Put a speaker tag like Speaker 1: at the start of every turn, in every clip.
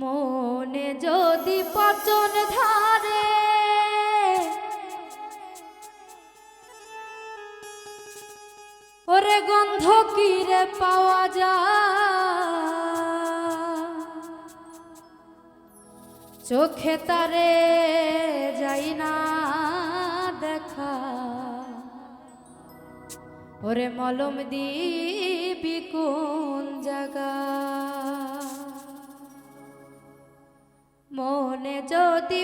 Speaker 1: মনে যদি পচন ধারে, ওরে গন্ধ কিরে পাওয়া যায়? চোখে তারে যাই না দেখা। ওরে মলম দিবি কোন জায়গা? যদি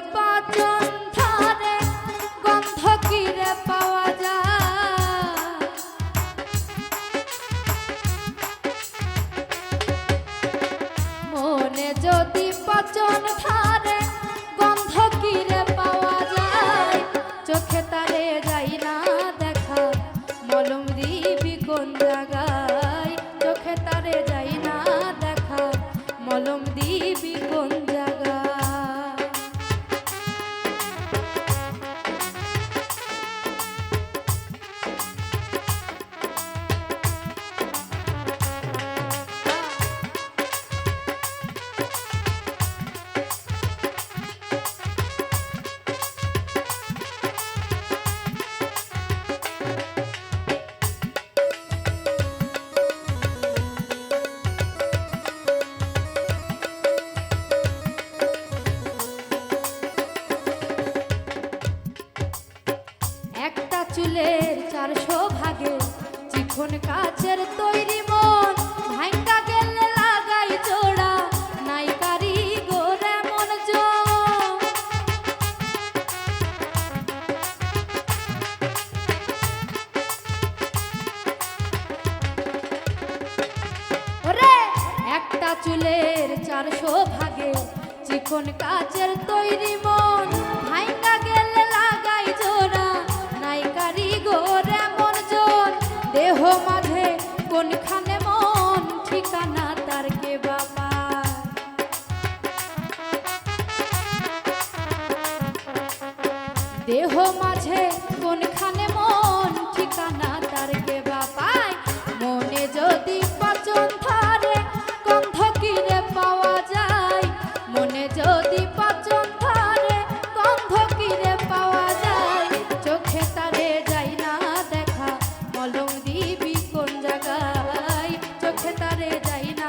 Speaker 1: চুলের চারশো ভাগে চিকন কাচের তৈরি মন গেলে লাগাই জোড়া একটা চুলের চারশো ভাগে চিকন কাচের তৈরি মন ভাঙ্গা মাঝে কোনখানে মন ঠিকানা তার কে বাপায় মনে যদি পাচন ধরে গন্ধ কিরে পাওয়া যায়? মনে যদি পাচন ধরে গন্ধ কিরে পাওয়া যায়? চোখে তারে যাই না দেখা, মলম দিবি কোন জায়গায়? চোখে তারে যাই না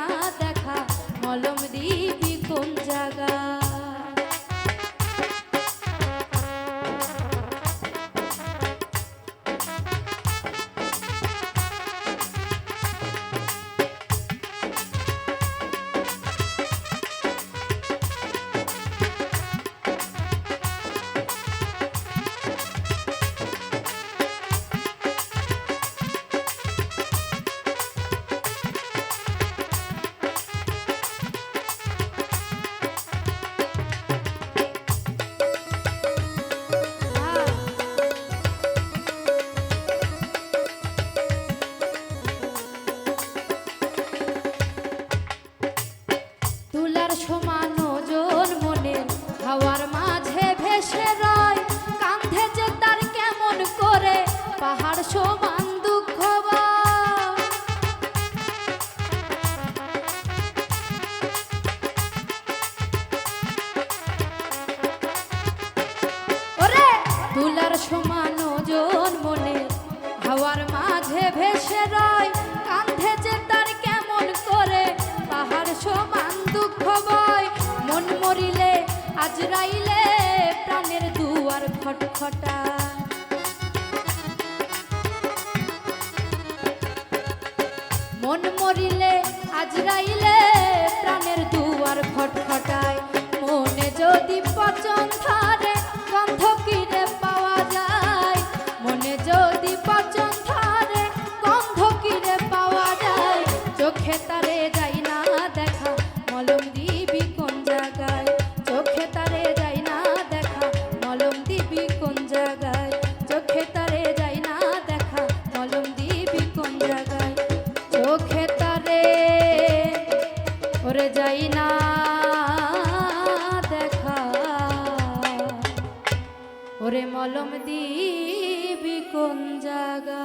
Speaker 1: সমান ওজন মনে, হাওয়ার মাঝে ভেসে রয় কান্ধে যে তার কেমন করে পাহাড় সমান দুঃখ বয়। মন মরিলে, আজরাইলে, প্রাণের দুয়ার খটখটা যাই না দেখা। ওরে মলম দিবি কোন জায়গা